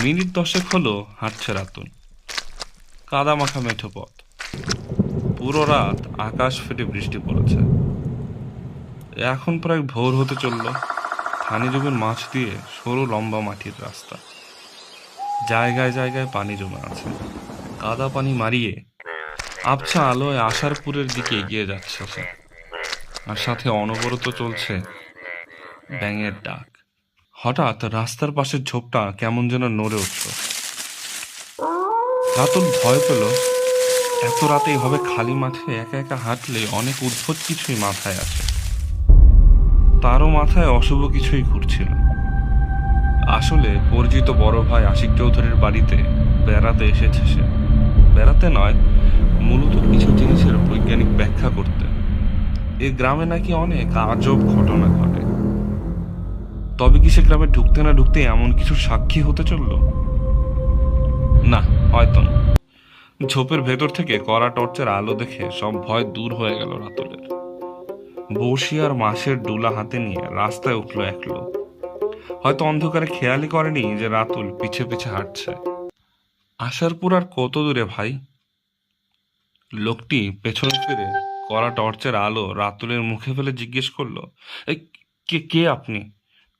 Minute দশেক হলো হাঁটছে রাতুন কাদা মাখা মেঠো পথ। পুরো রাত আকাশ ফেটে বৃষ্টি পড়েছে। এখন প্রায় ভোর হতে চলল থানি জমির মাছ দিয়ে সরু লম্বা মাটির রাস্তা। জায়গায় জায়গায় পানি জমে আছে। কাদা পানি মারিয়ে আবছা আলোয় আশারপুরের দিকে এগিয়ে যাচ্ছে আর সাথে অনবরত চলছে ব্যাঙের ডাক। হঠাৎ রাস্তার পাশের ঝোপটা কেমন যেন নড়ে উঠল। রাতুল ভয় পেল। এত রাতে এভাবে খালি মাঠে একা একা হাঁটলে অনেক উদ্ভট কিছুই মাথায় আসে। তারও মাথায় অশুভ কিছুই ঘুরছিল। আসলে পরিচিত বড় ভাই আশিক চৌধুরীর বাড়িতে বেড়াতে এসেছে সে। বেড়াতে নয়, মূলত কিছু জিনিসের বৈজ্ঞানিক ব্যাখ্যা করতে। এ গ্রামে নাকি অনেক আজব ঘটনা ঘটে। তবে কি সে গ্রামে ঢুকতে না ঢুকতে এমন কিছু সাক্ষী হতে চলল? না হয়তো না। ঝোপের ভেতর থেকে কড়া টর্চের আলো দেখে সব ভয় দূর হয়ে গেল রাতুলের। বসি আর মাসের ডুলা হাতে নিয়ে রাস্তায় উঠল এক লোক। হয়তো অন্ধকারে খেয়ালই করেনি যে রাতুল পিছে পিছে হাঁটছে। আসারপুর আর কত দূরে ভাই? লোকটি পেছনে ফিরে কড়া টর্চের আলো রাতুলের মুখে ফেলে জিজ্ঞেস করল "এই, কে কে আপনি?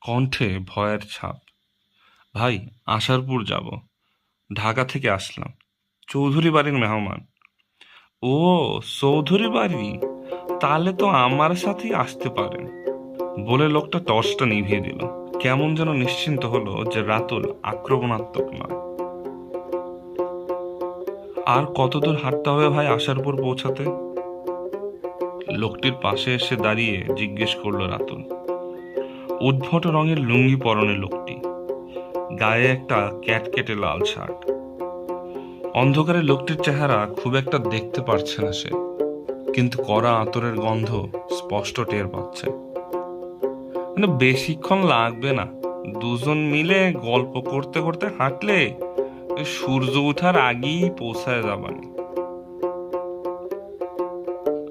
কণ্ঠে ভয়ের ছাপ। ভাই, আশারপুর যাব। ঢাকা থেকে আসলাম। চৌধুরী বাড়ির মেহমান। ও, চৌধুরী বাড়ি? তাহলে তো আমার সাথেই আসতে পারেন। বলে লোকটা টর্চটা নিভিয়ে দিল। কেমন যেন নিশ্চিন্ত হলো যে রাতুল আক্রমণাত্মক নয় আর কতদূর হাঁটতে হবে ভাই আশারপুর পৌঁছাতে? লোকটির পাশে এসে দাঁড়িয়ে জিজ্ঞেস করল রাতুল। উদ্ভট রঙের লুঙ্গি পরনে লোকটি। গায়ে একটা ক্যাটকেটে লাল শার্ট। অন্ধকারে লোকটির চেহারা খুব একটা দেখতে পারছে না সে, কিন্তু কড়া আতরের গন্ধ স্পষ্ট টের পাচ্ছে। মানে বেশিক্ষণ লাগবে না। দুজন মিলে গল্প করতে করতে হাঁটলে সূর্য ওঠার আগেই পৌঁছায় যাবানি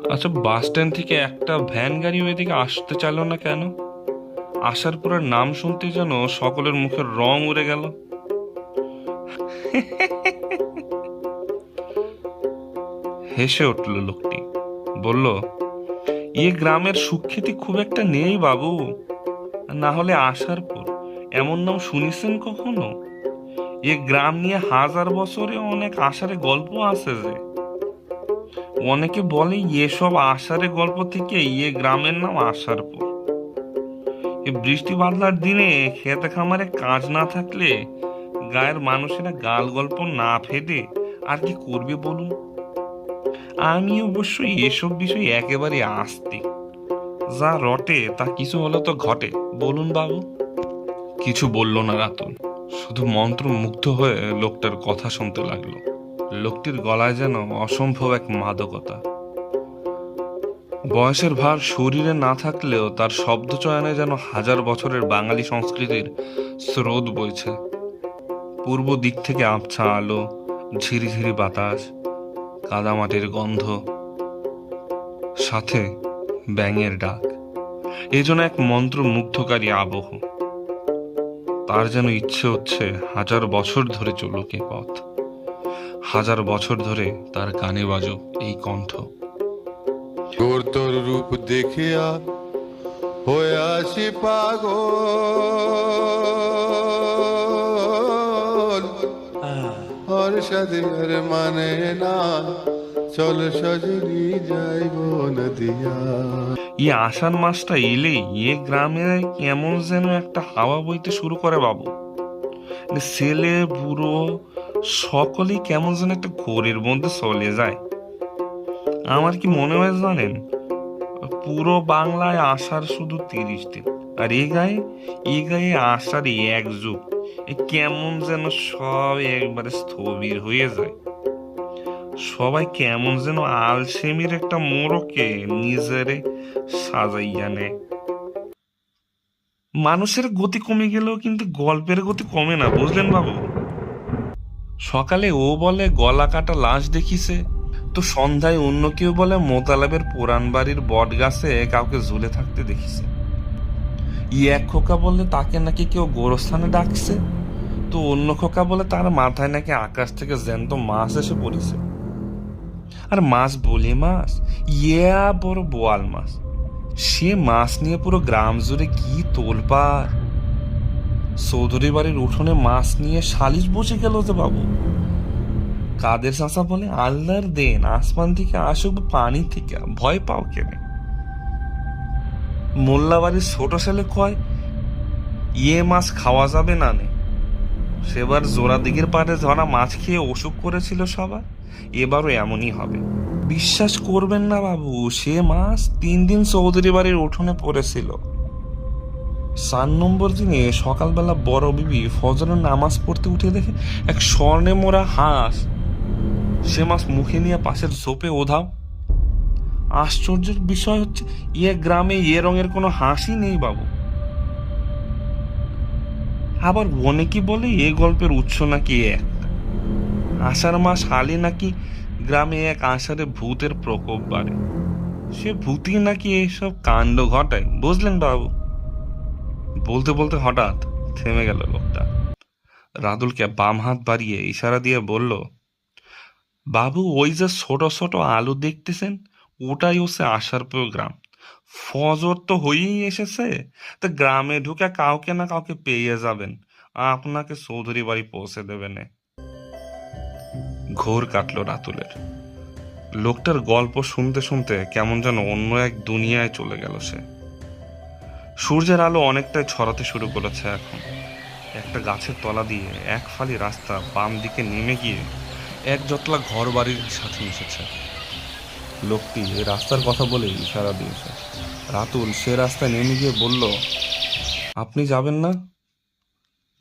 আচ্ছা বাস স্ট্যান্ড থেকে একটা ভ্যান গাড়ি ওইদিকে আসতে চাইলো না কেন? আসার পুরের নাম শুনতে যেন সকলের মুখের রং উড়ে গেল। হেসে উঠল লোকটি। বলল ইয়ে গ্রামের সুখ্যাতি খুব একটা নেই বাবু। না হলে আসারপুর এমন নাম শুনেছেন কখনো? এ গ্রাম নিয়ে হাজার বছরে অনেক আষাঢ়ে গল্প আছে যে। অনেকে বলে এসব আষাঢ়ে গল্প থেকে ইয়ে গ্রামের নাম আষাঢ়পুর বৃষ্টি বাদলার দিনে খেতে খামারে কাজ না থাকলে গায়ের মানুষেরা গাল গল্প না ফেদে আর কি করবে বলুন? আমি অবশ্যই এসব বিষয় একেবারে আসতে। যা রটে, তা কিছু হলে তো ঘটে, বলুন বাবু। কিছু বলল না রাতুল। শুধু মন্ত্র মুগ্ধ হয়ে লোকটার কথা শুনতে লাগল। লোকটির গলায় যেন অসম্ভব এক মাদকতা। বয়সের ভার শরীরে না থাকলেও তার শব্দ চয়নে যেন হাজার বছরের বাঙালি সংস্কৃতির স্রোত বইছে। পূর্ব দিক থেকে আবছা আলো, ঝিরিঝিরি বাতাস কাদামাটির গন্ধ, সাথে ব্যাঙের ডাক। এ যেন এক মন্ত্র মুগ্ধকারী আবহ। তার যেন ইচ্ছে হচ্ছে হাজার বছর ধরে চলুক এ পথ। হাজার বছর ধরে তার কানে বাজুক এই কণ্ঠ। তোর তোর রূপ দেখিয়া হয়ে আসি পাগল। আর মানে না, চল সজনি যাইব নদিয়া। এই আষাঢ় মাসটা এলে এ গ্রামে কেমন যেন একটা হাওয়া বইতে শুরু করে বাবু। ছেলে, বুড়ো, সকলেই কেমন যেন একটা ঘোরের মধ্যে চলে যায়। আমার কি মনে হয় জানেন? পুরো বাংলায় আষাঢ় শুধু তিরিশ দিন। আর এ গায়ে এ গায়ে আষাঢ় এক যুগ। কেমন যেন সব একবারে স্থবির হয়ে যায়। সবাই কেমন যেন আলসেমির একটা মোড়কে নিজেরে সাজাইয়া নেয়। মানুষের গতি কমে গেলেও কিন্তু গল্পের গতি কমে না, বুঝলেন বাবু? সকালে ও বলে গলা কাটা লাশ দেখিছে তো সন্ধ্যায় অন্য কেউ বলে মোতালাবের পুরান বাড়ির বট গাছে কাউকে ঝুলে থাকতে দেখিছে। এক খোকা বললে তাকে নাকি কেউ গোরস্থানে ডাকছে? তো অন্য খোকা বলে তার মাথায় নাকি আকাশ থেকে জ্যান্ত মাছ এসে পড়েছে। আর মাছ বলি মাছ, ইয়া বড় বোয়াল মাছ। সে মাছ নিয়ে পুরো গ্রাম জুড়ে কি তোলপার চৌধুরী বাড়ির উঠোনে মাছ নিয়ে সালিশ বসে গেল যে বাবু। কাদের চাষা বলে? আল্লাহর দেন, আসমান থেকে আসুক, পানি থেকে। ভয় পাও কেনে? মোল্লা বাড়ির ছোট ছেলে কয় ইয়ে মাছ খাওয়া যাবে না নে। সেবার জোড়া দিঘির পাড়ে ধরা মাছ খেয়ে অসুখ করেছিল সবার। এবারও এমনই হবে। বিশ্বাস করবেন না বাবু, সে মাছ তিন দিন চৌধুরী বাড়ির উঠোনে পড়েছিল। চার নম্বর দিনে সকালবেলা বড় বিবি ফজরের নামাজ পড়তে উঠে দেখে এক স্বর্ণে মোড়া হাঁস সে মাছ মুখে নিয়ে পাশের সোপে ওধাও। আশ্চর্যের বিষয় হচ্ছে ইয়ে গ্রামে ইয়ে রঙের কোনো হাসি নেই বাবু। আবার অনেকে বলে, এ গল্পের উৎস নাকি এক? আষাঢ় মাস হালে নাকি গ্রামে এক আষাঢ়ে ভূতের প্রকোপ বাড়ে। সে ভূতই নাকি এইসব কাণ্ড ঘটায়, বুঝলেন বাবু? বলতে বলতে হঠাৎ থেমে গেল লোকটা। রাদুলকে বাম হাত বাড়িয়ে ইশারা দিয়ে বলল বাবু, ওই যে ছোট ছোট আলু দেখতেছেন, ওটাই হচ্ছে আসার গ্রাম। ফজর তো হয়েই এসেছে, তো গ্রামে ঢুকে কাউকে না কাউকে পেয়ে যাবেন। আপনাকে চৌধুরী বাড়ি পৌঁছে দেবেন ঘোর কাটলো রাতুলের। লোকটার গল্প শুনতে শুনতে কেমন যেন অন্য এক দুনিয়ায় চলে গেল সে। সূর্যের আলো অনেকটাই ছড়াতে শুরু করেছে এখন। একটা গাছের তলা দিয়ে এক ফালি রাস্তা বাম দিকে নেমে গিয়ে এক জটলা ঘর বাড়ির সাথে মিশেছে। লোকটি রাস্তার কথা বলে ইশারা দিয়েছে। রাতুল সে রাস্তায় নেমে গিয়ে বলল, আপনি যাবেন না?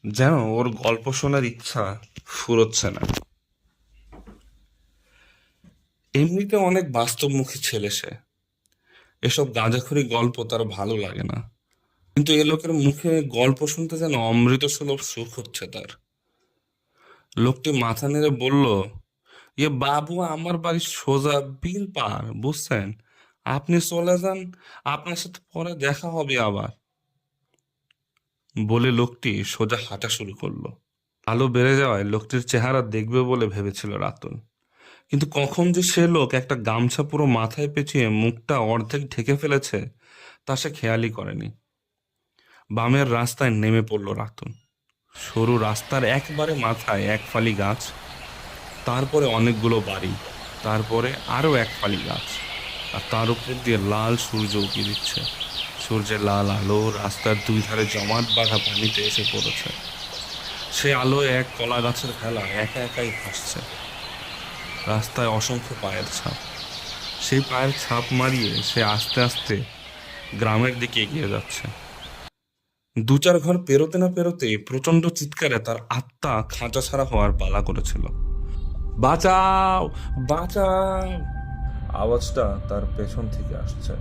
যেন ওর গল্প শোনার ইচ্ছা ফুরোচ্ছে না। এমনিতে অনেক বাস্তবমুখী ছেলে সে। এসব গাঁজাখড়ি গল্প তার ভালো লাগে না। কিন্তু এ লোকের মুখে গল্প শুনতে যেন অমৃত সুলভ সুখ হচ্ছে তার। লোকটি মাথা নেড়ে বলল ইয়ে বাবু, আমার বাড়ির সোজা বিল পার, বুঝছেন? আপনি চলে যান, আপনার সাথে পরে দেখা হবে আবার। বলে লোকটি সোজা হাঁটা শুরু করল। আলো বেড়ে যাওয়ায় লোকটির চেহারা দেখবে বলে ভেবেছিল রাতুল। কিন্তু কখন যে সে লোক একটা গামছা পুরো মাথায় পেঁচিয়ে মুখটা অর্ধেক ঢেকে ফেলেছে, তা সে খেয়ালই করেনি। বামের রাস্তায় নেমে পড়ল রাতুল। সরু রাস্তার একবারে মাথায় এক ফালি গাছ, তারপরে অনেকগুলো বাড়ি, তারপরে আরও এক ফালি গাছ, আর তার উপর দিয়ে লাল সূর্য উঁকি দিচ্ছে। সূর্যের লাল আলো রাস্তার দুই ধারে জমাট বাঁধা পানিতে এসে পড়েছে। সে আলোয় এক কলা গাছের খেলা একা একাই ভাসছে। রাস্তায় অসংখ্য পায়ের ছাপ। সেই পায়ের ছাপ মারিয়ে সে আস্তে আস্তে গ্রামের দিকে এগিয়ে যাচ্ছে। দু চার ঘর পেরোতে না পেরোতে প্রচণ্ড চিৎকারে তার আত্মা খাঁচা ছাড়া হওয়ার পালা করেছিল। বাঁচাও বাঁচাও। আওয়াজটা তার পেছন থেকে আসছে।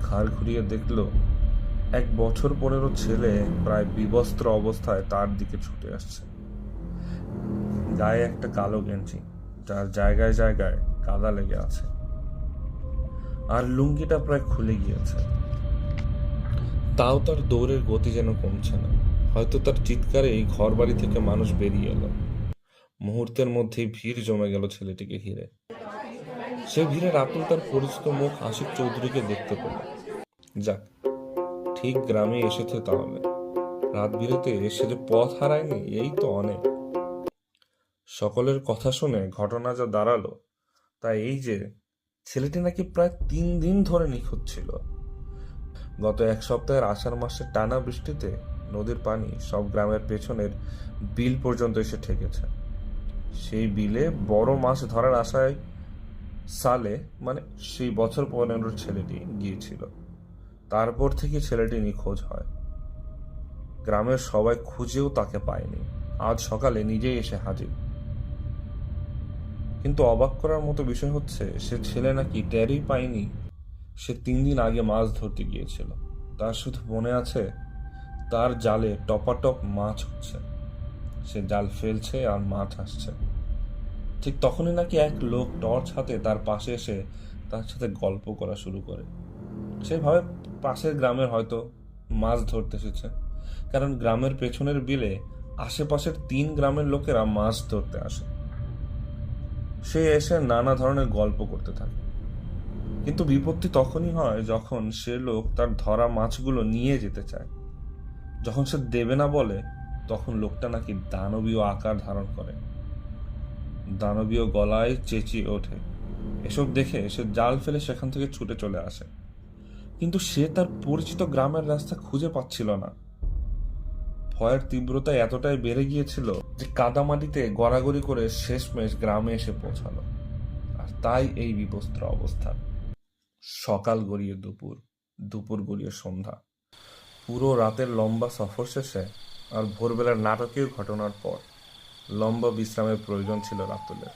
ঘাড় ঘুরিয়ে দেখল, এক বছর পনেরো ছেলে প্রায় বিবস্ত্র অবস্থায় তার দিকে ছুটে আসছে। গায়ে একটা কালো গেঞ্জি, যার জায়গায় জায়গায় কাদা লেগে আছে। আর লুঙ্গিটা প্রায় খুলে গিয়েছে। তাও তার দৌড়ের গতি যেন কমছে না। হয়তো তার চিৎকারে এই ঘর বাড়ি থেকে মানুষ বেরিয়ে এলো। মুহূর্তের মধ্যেই ভিড় জমে গেল ছেলেটিকে ঘিরে। সে ভিড়ে রাতুল তার পরিচিত মুখ আশিক চৌধুরীকে দেখতে পেল। যাক, ঠিক গ্রামে এসেছে তাহলে। রাত বিরেতে এসে যে পথ হারায়নি, এই তো অনেক। সকলের কথা শুনে ঘটনা যা দাঁড়াল, তা এই যে, ছেলেটি নাকি প্রায় তিন দিন ধরে নিখোঁজ ছিল। গত এক সপ্তাহের আষাঢ় মাসের টানা বৃষ্টিতে নদীর পানি সব গ্রামের পেছনের বিল পর্যন্ত এসে ঠেকেছে। সেই বিলে বড় মাছ ধরার আশায় সালে মানে সেই বছর পনেরোর ছেলেটি গিয়েছিল। তারপর থেকে ছেলেটি নিখোঁজ হয়। গ্রামের সবাই খুঁজেও তাকে পায়নি। আজ সকালে নিজেই এসে হাজির। কিন্তু অবাক করার মতো বিষয় হচ্ছে, সে ছেলে নাকি টেরই পায়নি সে তিন দিন আগে মাছ ধরতে গিয়েছিল। তার শুধু মনে আছে, তার জালে টপাটপ মাছ হচ্ছে সে জাল ফেলছে আর মাছ আসছে। ঠিক তখনই নাকি এক লোক টর্চ হাতে তার পাশে এসে তার সাথে গল্প করা শুরু করে। সে ভাবে পাশের গ্রামের হয়তো মাছ ধরতে এসেছে। কারণ গ্রামের পেছনের বিলে আশেপাশের তিন গ্রামের লোকেরা মাছ ধরতে আসে। সে এসে নানা ধরনের গল্প করতে থাকে। কিন্তু বিপত্তি তখনই হয় যখন সে লোক তার ধরা মাছগুলো নিয়ে যেতে চায়। যখন সে দেবে না বলে, তখন লোকটা নাকি দানবীয় আকার ধারণ করে। দানবীয় গলায় চেঁচিয়ে ওঠে। এসব দেখে সে জাল ফেলে সেখান থেকে ছুটে চলে আসে। কিন্তু সে তার পরিচিত গ্রামের রাস্তা খুঁজে পাচ্ছিল না। ভয়ের তীব্রতা এতটাই বেড়ে গিয়েছিল যে কাদামাটিতে গড়াগড়ি করে শেষমেশ গ্রামে এসে পৌঁছালো। আর তাই এই বিপস্ত্র অবস্থা। সকাল গড়িয়ে দুপুর দুপুর গড়িয়ে সন্ধ্যা। পুরো রাতের লম্বা সফর শেষে আর ভোরবেলার নাটকীয় ঘটনার পর লম্বা বিশ্রামের প্রয়োজন ছিল রাতুলের।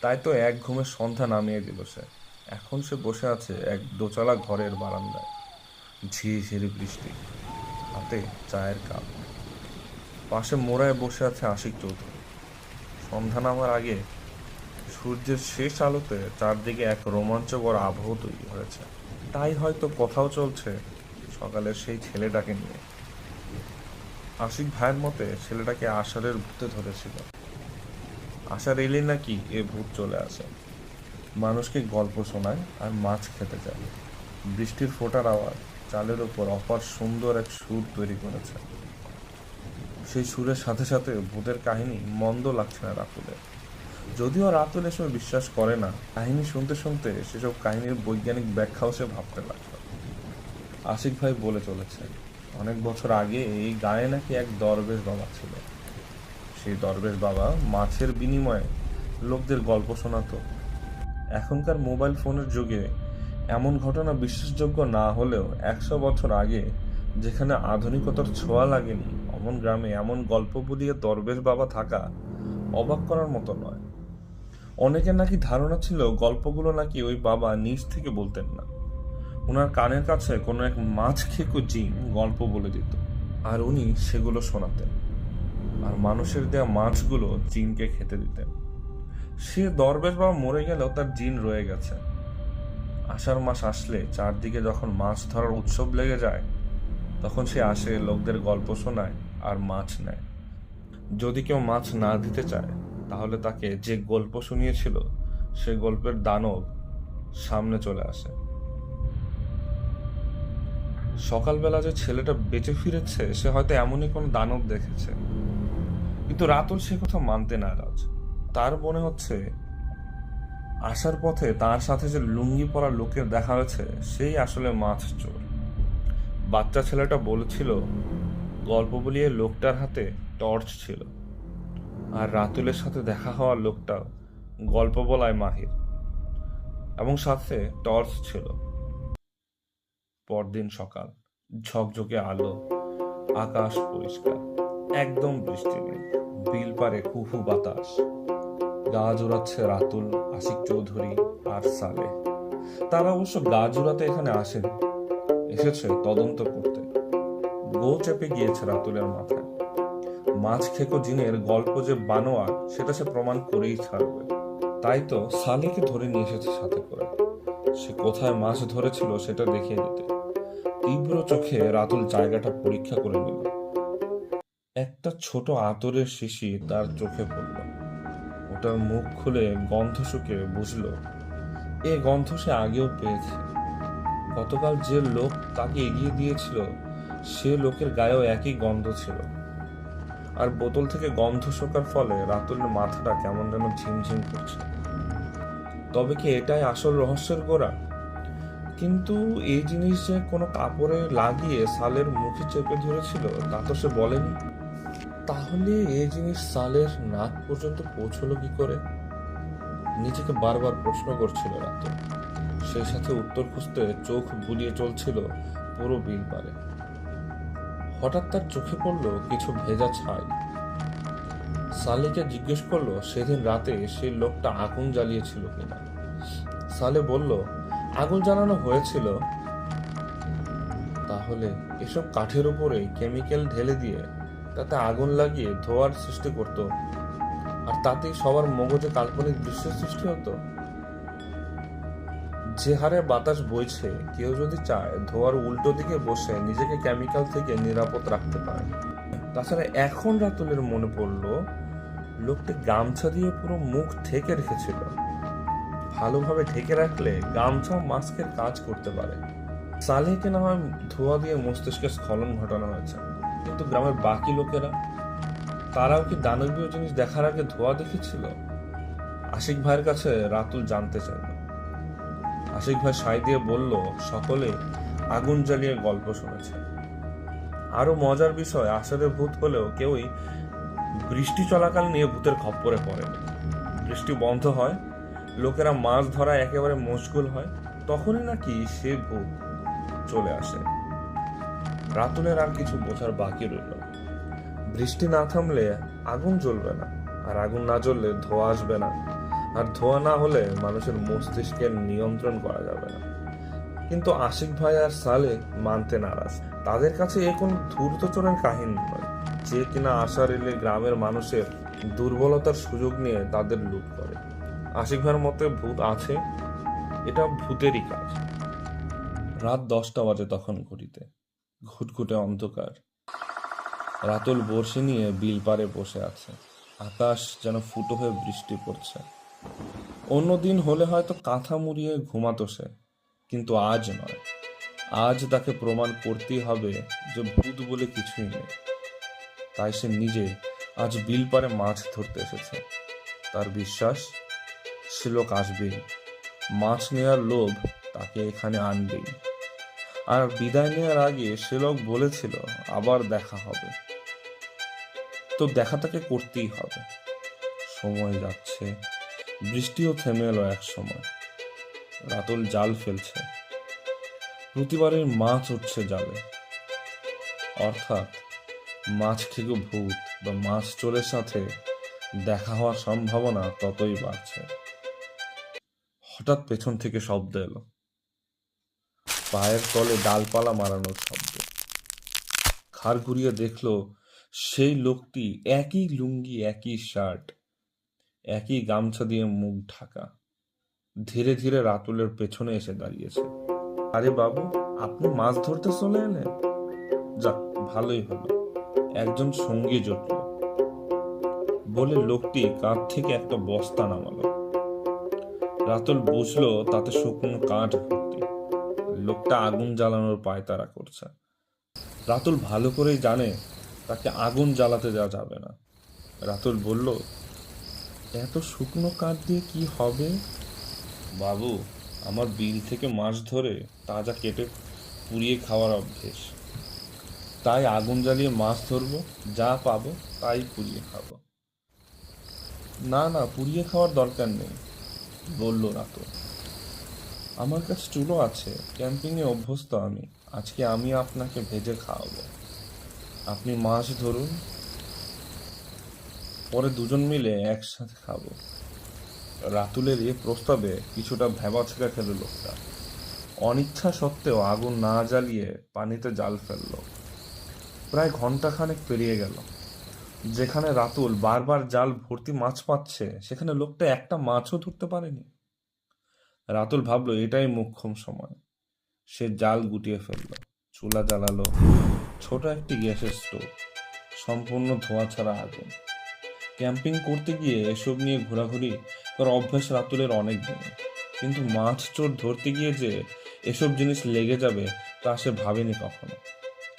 তাই তো এক ঘুমে সন্ধ্যা নামিয়ে দিল সে। এখন সে বসে আছে এক দোতলা ঘরের বারান্দায়। ঝিরিঝিরি বৃষ্টি, হাতে চায়ের কাপ। পাশে মোড়ায় বসে আছে আশিক চৌধুরী। সন্ধ্যা নামার আগে সূর্যের শেষ আলোতে চারদিকে এক রোমাঞ্চকর আবহ তৈরি হয়েছে। তাই হয়তো কথাও চলছে সকালের সেই ছেলেটাকে নিয়ে। আশিক ভাইয়ের মতে ছেলেটাকে আষাঢ়ের ভূতে ধরেছিল। আষাঢ় এলে নাকি এ ভূত চলে আসে। মানুষকে গল্প শোনায় আর মাছ খেতে যায়। বৃষ্টির ফোঁটার আওয়াজ চালের ওপর অপার সুন্দর এক সুর তৈরি করেছে। সেই সুরের সাথে সাথে ভূতের কাহিনী মন্দ লাগছে না রাতুলের যদিও রাতুল এসব বিশ্বাস করে না, কাহিনী শুনতে শুনতে সেসব কাহিনীর বৈজ্ঞানিক ব্যাখ্যাও সে ভাবতে লাগল। আশিক ভাই বলে চলেছে, অনেক বছর আগে এই গায়ে নাকি এক দরবেশ বাবা ছিল। সেই দরবেশ বাবা মাছের বিনিময়ে লোকদের গল্প শোনাতো। এখনকার মোবাইল ফোনের যুগে এমন ঘটনা বিশ্বাসযোগ্য না হলেও একশো বছর আগে যেখানে আধুনিকতার ছোঁয়া লাগেনি, অমন গ্রামে এমন গল্প বলিয়ে দরবেশ বাবা থাকা অবাক করার মতো নয়। অনেকের নাকি ধারণা ছিল গল্পগুলো নাকি ওই বাবা নিজ থেকে বলতেন না। ওনার কানের কাছে কোনো এক মাছ খেকো জিন গল্প বলে দিত, আর উনি সেগুলো শোনাতেন, আর মানুষের দেয়া মাছগুলো জিনকে খেতে দিতেন। সে দরবেশ বাবা মরে গেলেও তার জিন রয়ে গেছে। আষাঢ় মাস আসলে চারদিকে যখন মাছ ধরার উৎসব লেগে যায়, তখন সে আসে লোকদের গল্প শোনায় আর মাছ নেয়। যদি কেউ মাছ না দিতে চায় তাহলে তাকে যে গল্প শুনিয়েছিল, সে গল্পের দানব সামনে চলে আসে। সকালবেলা যে ছেলেটা বেঁচে ফিরেছে, সে হয়তো এমনই কোনো দানব দেখেছে। কিন্তু রাতুল সে কথা মানতে নারাজ। তার মনে হচ্ছে, আসার পথে তার সাথে যে লুঙ্গি পরা লোকের দেখা হয়েছে, সেই আসলে মাছ চোর। বাচ্চা ছেলেটা বলেছিল, গল্প বলিয়ে লোকটার হাতে টর্চ ছিল। আর রাতুলের সাথে দেখা হওয়ার লোকটা গল্প বলায় মাহির। এবং সাথে টর্চ ছিল। পরদিন সকাল, ঝকঝকে আলো, আকাশ পরিষ্কার, একদম বৃষ্টি নেই, বিল পারে কুহু বাতাস। গা জোড়াচ্ছে রাতুল, আশিক চৌধুরী আর সালে। তারা অবশ্য গা জোড়াতে এখানে আসেনি, এসেছে তদন্ত করতে। গো চেপে গিয়েছে রাতুলের মাথায়। মাছ খেকো জিনের গল্প যে বানোয়ার, সেটা সে প্রমাণ করেই ছাড়বে। তাই তো সালেকে ধরে নিয়ে এসেছে সাথে করে। সে কোথায় মাছ ধরেছিল সেটা দেখিয়ে দিতে। তীব্র চোখে রাতুল জায়গাটা পরীক্ষা করে নিল। একটা ছোট আতরের শিশি তার চোখে পড়ল। ওটার মুখ খুলে গন্ধ শুকে বুঝলো, এ গন্ধ সে আগেও পেয়েছে। গতকাল যে লোক তাকে এগিয়ে দিয়েছিল, সে লোকের গায়েও একই গন্ধ ছিল। আর বোতল থেকে গন্ধ শোকার ফলে রাতুলের মাথাটা কেমন যেন ঝিমঝিম করছে। তবে কি এটাই আসল রহস্যের গোড়া? কিন্তু এই জিনিস যে কোনো কাপড়ে লাগিয়ে সালের মুখে চেপে ধরেছিল, তা তো সে বলেনি। তাহলে এই জিনিস সালের নাক পর্যন্ত পৌঁছলো কি করে? নিজেকে বারবার প্রশ্ন করছিল রাতে সেই সাথে উত্তর খুঁজতে চোখ বুলিয়ে চলছিল পুরো বিল পারে হঠাৎ তার চোখে পড়ল কিছু ভেজা ছাই। সালেকে জিজ্ঞেস করল, সেদিন রাতে সেই লোকটা আগুন জ্বালিয়েছিল কিনা? সালে বলল, আগুন জ্বালানো হয়েছিল। তাহলে এসব কাঠের উপরে কেমিক্যাল ঢেলে দিয়ে তাতে আগুন লাগিয়ে ধোয়ার সৃষ্টি করত। আর তাতেই সবার মগজে কাল্পনিক দৃশ্য সৃষ্টি হতো। যে হারে বাতাস বইছে, কেউ যদি চায় ধোয়ার উল্টো দিকে বসে নিজেকে কেমিক্যাল থেকে নিরাপদ রাখতে পারে। তাছাড়া এখন রাতুলের মনে পড়ল, লোকটি গামছা দিয়ে পুরো মুখ ঢেকে রেখেছিল। ভালোভাবে ঢেকে রাখলে গামছা মাস্কের কাজ করতে পারে। সালেহকে না হয় ধোয়া দিয়ে মস্তিষ্কের স্খলন ঘটানো হয়েছে। কিন্তু গ্রামের বাকি লোকেরা, তারাও কি দানবীয় জিনিস দেখার আগে ধোয়া দেখেছিল? আশিক ভাইয়ের কাছে রাতুল জানতে চাইল। আশিক ভাই সাই দিয়ে বলল, সকলে আগুন জ্বালিয়ে গল্প শুনেছে আরও মজার বিষয় আষাঢ়ে ভূত হলেও কেউই বৃষ্টি চলাকাল নিয়ে ভূতের খপ্পরে পড়েনি। বৃষ্টি বন্ধ হয়, লোকেরা মাছ ধরা একেবারে মশগুল হয়, তখনই নাকি সে ভূত চলে আসে। রাতুলের আর কিছু বোঝার বাকি রইল বৃষ্টি না থামলে আগুন জ্বলবে না, আর আগুন না জ্বললে ধোঁয়া আসবে না। আর ধোঁয়া না হলে মানুষের মস্তিষ্কের নিয়ন্ত্রণ করা যাবে না। কিন্তু আশিক ভাই আর সালে মানতে নারাজ। তাদের কাছে এ কোনো ধূর্তচরের কাহিনী নয়, যে কিনা আশার এলে গ্রামের মানুষের দুর্বলতার সুযোগ নিয়ে তাদের লুট করে। আশিক ভাইয়ের মতে ভূত আছে, এটা ভূতেরই কাজ। রাত দশটা বাজে তখন ঘড়িতে। ঘুটঘুটে অন্ধকার। রাতুল বর্ষি নিয়ে বিল পারে বসে আছে। আকাশ যেন ফুটো হয়ে বৃষ্টি পড়ছে। অন্য দিন হলে হয়তো কাঁথা মুড়িয়ে ঘুমাতো সে, কিন্তু আজ নয়। আজ তাকে প্রমাণ করতেই হবে যে ভূত বলে কিছুই নেই। তাই সে নিজে আজ বিল পারে মাছ ধরতে এসেছে। তার বিশ্বাস সে লোক আসবেই। মাছ নেওয়ার লোভ তাকে এখানে আনবেই। আর বিদায় নেওয়ার আগে সে লোক বলেছিল, আবার দেখা হবে। তো দেখা তাকে করতেই হবে। সময় যাচ্ছে। বৃষ্টিও থেমে এলো এক সময়। রাতুল জাল ফেলছে। প্রতিবারের মাছ উঠছে জালে। অর্থাৎ মাছ খেগো ভূত বা মাছ চোরের সাথে দেখা হওয়ার সম্ভাবনা ততই বাড়ছে। হঠাৎ পেছন থেকে শব্দ এলো। পায়ের তলে ডালপালা মারানোর শব্দ। খাড় ঘুরিয়ে দেখল সেই লোকটি একই লুঙ্গি, একই শার্ট একই গামছা দিয়ে মুখ ঢাকা। ধীরে ধীরে রাতুলের পেছনে এসে দাঁড়িয়েছে। আরে বাবু, আপনি মাছ ধরতে চলে এলেন? যাক, ভালোই হলো। একজন সঙ্গী জুটল বলে লোকটি কাঁধ থেকে একটা বস্তা নামালো। রাতুল বুঝলো তাতে শুকনো কাঠ ভর্তি। লোকটা আগুন জ্বালানোর পায়তারা করছে। রাতুল ভালো করেই জানে তাকে আগুন জ্বালাতে দেওয়া যাবে না। রাতুল বলল এত শুকনো কাঠ দিয়ে কি হবে? বাবু, আমার বিল থেকে মাছ ধরে তাজা কেটে পুড়িয়ে খাওয়ার অভ্যেস। তাই আগুন জ্বালিয়ে মাছ ধরবো, যা পাবো তাই পুড়িয়ে খাব। না না, পুড়িয়ে খাওয়ার দরকার নেই, বলল রাতুল। আমার কাছে চুলো আছে, ক্যাম্পিংয়ে অভ্যস্ত আমি। আজকে আমি আপনাকে ভেজে খাওয়াবো। আপনি মাছ ধরুন পরে দুজন মিলে একসাথে খাব। রাতুলের এ প্রস্তাবে কিছুটা ভেবাছেকা খেল লোকটা। অনিচ্ছা সত্ত্বেও আগুন না জ্বালিয়ে পানিতে জাল ফেলল। প্রায় ঘন্টাখানেক পেরিয়ে গেল। যেখানে রাতুল বারবার জাল ভর্তি মাছ পাচ্ছে, সেখানে লোকটা একটা মাছও ধরতে পারেনি। রাতুল ভাবলো, এটাই মুখ্যম সময়। সে জাল গুটিয়ে ফেলল, চুলা জ্বালালো, ছোট একটি গ্যাসের স্টোভ, সম্পূর্ণ ধোঁয়া ছাড়া আগুন। ক্যাম্পিং করতে গিয়ে এসব নিয়ে ঘোরাঘুরি করার অভ্যাস রাতুলের অনেক দিনে। কিন্তু মাছ চোর ধরতে গিয়ে যে এসব জিনিস লেগে যাবে, তা সে ভাবেনি কখনো।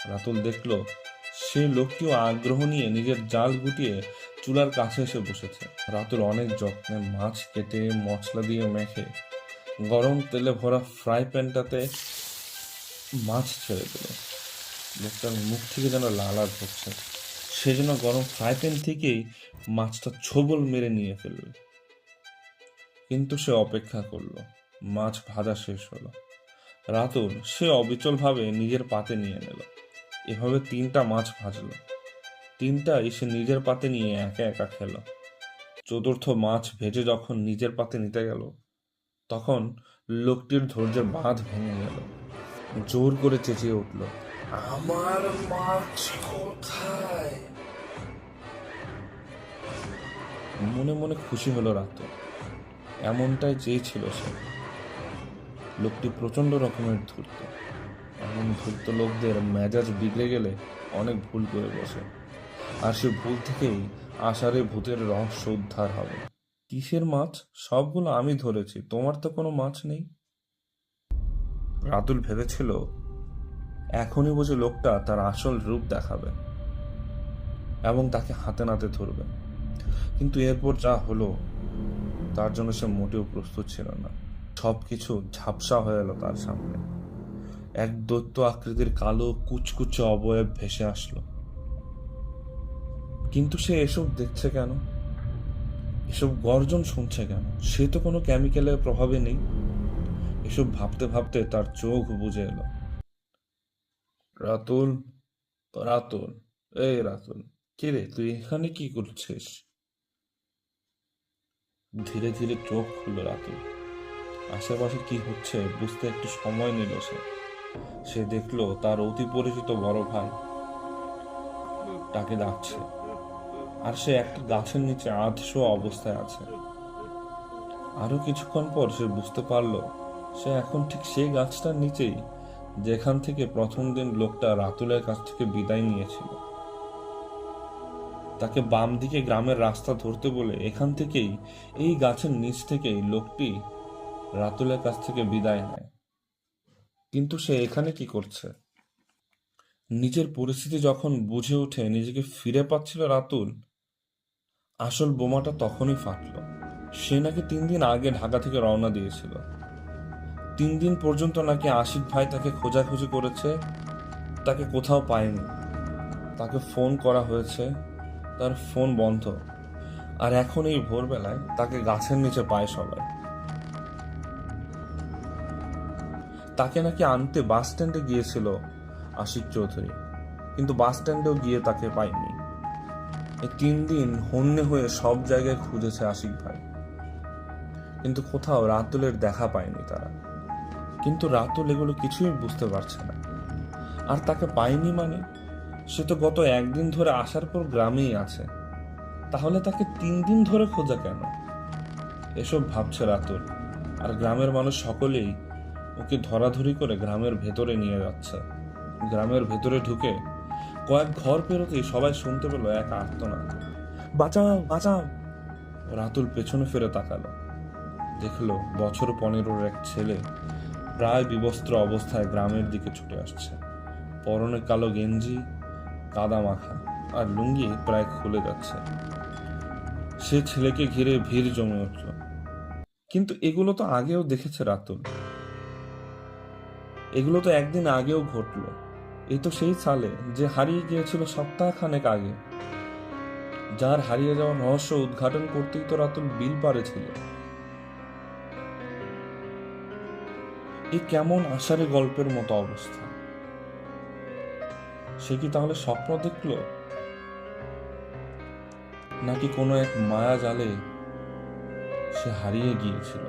রাতুল দেখল, সে লোকটিও আগ্রহ নিয়ে নিজের জাল গুটিয়ে চুলার কাছে এসে বসেছে। রাতুল অনেক যত্নে মাছ কেটে, মশলা দিয়ে মেখে গরম তেলে ভরা ফ্রাই প্যানটাতে মাছ ছেড়ে দিল। লোকটার মুখ থেকে যেন লালা ঝরছে। সেজন্য গরম ফ্রাই প্যান থেকেই মাছটা ছোবল মেরে নিয়ে ফেলল। কিন্তু সে অপেক্ষা করল। মাছ ভাজা শেষ হলো। রাতুল সে অবিচলভাবে নিজের পাতে নিয়ে নিল। এভাবে তিনটা মাছ ভাজলো। তিনটাই সে নিজের পাতে নিয়ে একা একা খেলো। চতুর্থ মাছ ভেজে যখন নিজের পাতে নিতে গেল, তখন লোকটির ধৈর্যের বাঁধ ভেঙে গেল। জোর করে চেঁচিয়ে উঠল, আমার মাছ কোথায়? মনে মনে খুশি হলো রাত এমনটাই চেয়েছিল সে। লোকটি প্রচণ্ড রকমের ধূর্ত। এমন ধূর্ত লোকদের মেজাজ বিগড়ে গেলে অনেক ভুল করে বসে। আর সে ভুল থেকেই আষাঢ়ে ভূতের রহস্য উদ্ধার হবে। কিসের মাছ? সবগুলো আমি ধরেছি, তোমার তো কোনো মাছ নেই। রাতুল ভেবেছিল, এখনই বুঝে লোকটা তার আসল রূপ দেখাবে এবং তাকে হাতে নাতে ধরবে। কিন্তু এরপর যা হলো, তার জন্য সে মোটেও প্রস্তুত ছিল না। সবকিছু ঝাপসা হয়ে এলো তার সামনে। এক দৈত্য আকৃতির কালো, কুচকুচে অবয়ব ভেসে আসলো। কিন্তু সে এসব দেখছে কেন? এসব গর্জন শুনছে কেন? সে তো কোনো কেমিক্যালের প্রভাবে নেই। এসব ভাবতে ভাবতে তার চোখ বুঝে এলো। রাতুল রাতুল, এই রাতুল কে রে তুই এখানে কি করছিস? ধীরে ধীরে চোখ খুলল রাতুল। আশেপাশে কি হচ্ছে বুঝতে একটু সময় নিল সে। সে দেখল তার অতি পরিচিত বড় ভাই। তাকে ডাকছে। আর সে একটা গাছের নিচে আধশো অবস্থায় আছে। আরও কিছুক্ষণ পর সে বুঝতে পারল, সে এখন ঠিক সেই গাছটার নিচেই, যেখান থেকে প্রথম দিন লোকটা রাতুলের কাছ থেকে বিদায় নিয়েছিল। তাকে বাম দিকে গ্রামের রাস্তা ধরতে বলে এখান থেকেই, এই গাছের নিচ থেকেই লোকটি রাতুলের কাছ থেকে বিদায় নেয়। কিন্তু সে এখানে কি করছে? নিজের পরিস্থিতি যখন বুঝে ওঠে নিজেকে ফিরে পাচ্ছিল রাতুল, আসল বোমাটা তখনই ফাটলো। সে নাকি তিন দিন আগে ঢাকা থেকে রওনা দিয়েছিল। তিন দিন পর্যন্ত নাকি আশিক ভাই তাকে খোঁজাখুঁজি করেছে, তাকে কোথাও পায়নি। তাকে ফোন করা হয়েছে তার ফোন বন্ধ। আর এখন এই ভোরবেলায় তাকে গাছের নিচে পায় সবাই। তাকে নাকি আনতে বাস স্ট্যান্ডে গিয়েছিল আশিক চৌধুরী। কিন্তু বাস স্ট্যান্ডেও গিয়ে তাকে পায়নি। এই তিন দিন হন্যে হয়ে সব জায়গায় খুঁজেছে আশিক ভাই। কিন্তু কোথাও রাতুলের দেখা পায়নি তারা। কিন্তু রাতুল এগুলো কিছুই বুঝতে পারছে না। আর তাকে পায়নি মানে সে তো গত একদিন ধরে আসার পর গ্রামেই আছে। তাহলে তাকে তিন দিন ধরে খোঁজা কেন? এসব ভাবছে রাতুল, আর গ্রামের মানুষ সকলেই ওকে ধরাধরি করে গ্রামের ভেতরে নিয়ে যাচ্ছে। গ্রামের ভেতরে ঢুকে কয়েক ঘর পেরোতেই সবাই শুনতে পেল এক আর্তনাদ। বাঁচাও বাঁচাও! রাতুল পেছনে ফিরে তাকালো। দেখল বছর পনেরোর এক ছেলে প্রায় বিবস্ত্র অবস্থায় গ্রামের দিকে ছুটে আসছে। পরনে কালো গেঞ্জি কাদা মাখা আর লুঙ্গি প্রায় খুলে যাচ্ছে। সে ছেলেকে ঘিরে ভিড় জমে উঠল। কিন্তু এগুলো তো আগেও দেখেছে রাতুল। এগুলো তো একদিন আগেও ঘটলো। এই তো সেই সালে যে হারিয়ে গিয়েছিল সপ্তাহ খানেক আগে। যার হারিয়ে যাওয়া রহস্য উদ্ঘাটন করতেই তো রাতুল বিল পারেছিল এই কেমন আষাঢ়ে গল্পের মতো অবস্থা। সে কি তাহলে স্বপ্ন দেখল? নাকি কোনো এক মায়া জালে সে হারিয়ে গিয়েছিল?